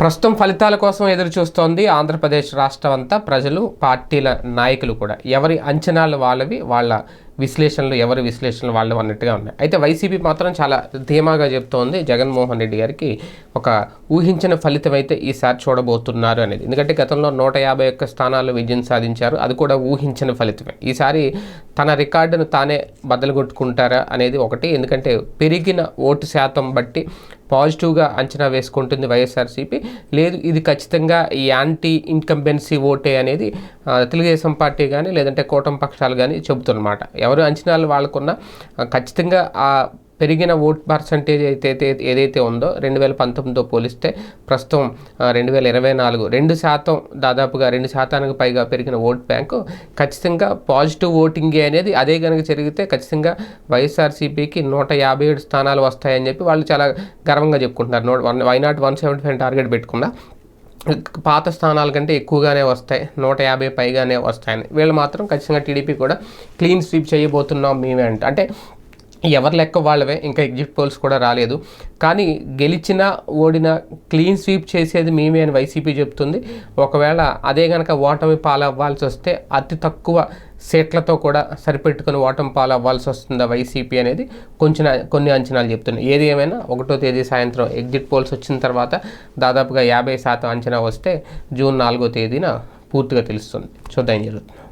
ప్రస్తుతం ఫలితాల కోసం ఎదురు చూస్తోంది ఆంధ్రప్రదేశ్ రాష్ట్రం అంతా ప్రజలు పార్టీల నాయకులు కూడా. ఎవరి అంచనాలు వాళ్ళవి వాళ్ళ విశ్లేషణలు ఎవరి విశ్లేషణలు వాళ్ళు అన్నట్టుగా ఉన్నాయి. అయితే వైసీపీ మాత్రం చాలా ధీమాగా చెప్తోంది జగన్మోహన్ రెడ్డి గారికి ఒక ఊహించిన ఫలితం అయితే ఈసారి చూడబోతున్నారు అనేది. ఎందుకంటే గతంలో నూట యాభై ఒక్క స్థానాల్లో విజయం సాధించారు. అది కూడా ఊహించిన ఫలితమే. ఈసారి తన రికార్డును తానే బదలుగొట్టుకుంటారా అనేది ఒకటి. ఎందుకంటే పెరిగిన ఓటు శాతం బట్టి పాజిటివ్గా అంచనా వేసుకుంటుంది వైఎస్ఆర్సీపీ. లేదు ఇది ఖచ్చితంగా ఈ యాంటీ ఇన్కంబెన్సీ ఓటే అనేది తెలుగుదేశం పార్టీ కానీ లేదంటే కూటమి పక్షాలు కానీ చెబుతున్నమాట. ఎవరు అంచనాలు వాళ్ళకున్నా ఖచ్చితంగా ఆ పెరిగిన ఓట్ పర్సంటేజ్ అయితే ఏదైతే ఉందో రెండు వేల పంతొమ్మిదితో పోలిస్తే ప్రస్తుతం రెండు వేల ఇరవై నాలుగు రెండు శాతం దాదాపుగా రెండు శాతానికి పైగా పెరిగిన ఓట్ బ్యాంకు ఖచ్చితంగా పాజిటివ్ ఓటింగే అనేది అదే కనుక జరిగితే ఖచ్చితంగా వైఎస్ఆర్సీపీకి నూట యాభై ఏడు స్థానాలు వస్తాయని చెప్పి వాళ్ళు చాలా గర్వంగా చెప్పుకుంటున్నారు. Not one why not one seventy five target పెట్టుకున్నా. పాత స్థానాల కంటే ఎక్కువగానే వస్తాయి. నూట యాభై పైగానే వస్తాయని. వీళ్ళు మాత్రం ఖచ్చితంగా టీడీపీ కూడా క్లీన్ స్వీప్ చేయబోతున్నాం మేమే అంటే. అంటే ఎవరి లెక్క వాళ్ళవే ఇంకా ఎగ్జిట్ పోల్స్ కూడా రాలేదు. కానీ గెలిచిన ఓడిన క్లీన్ స్వీప్ చేసేది మేమే అని వైసీపీ చెప్తుంది. ఒకవేళ అదే కనుక ఓటమి పాలవ్వాల్సి వస్తే అతి తక్కువ సీట్లతో కూడా సరిపెట్టుకుని పాలు అవ్వాల్సి వస్తుందా వైసీపీ అనేది? కొంచెం కొన్ని అంచనాలు చెప్తున్నాయి. ఏది ఏమైనా ఒకటో తేదీ సాయంత్రం ఎగ్జిట్ పోల్స్ వచ్చిన తర్వాత దాదాపుగా యాభై శాతం అంచనా వస్తే జూన్ నాలుగో తేదీన పూర్తిగా తెలుస్తుంది. చూద్దాం జరుగుతుంది.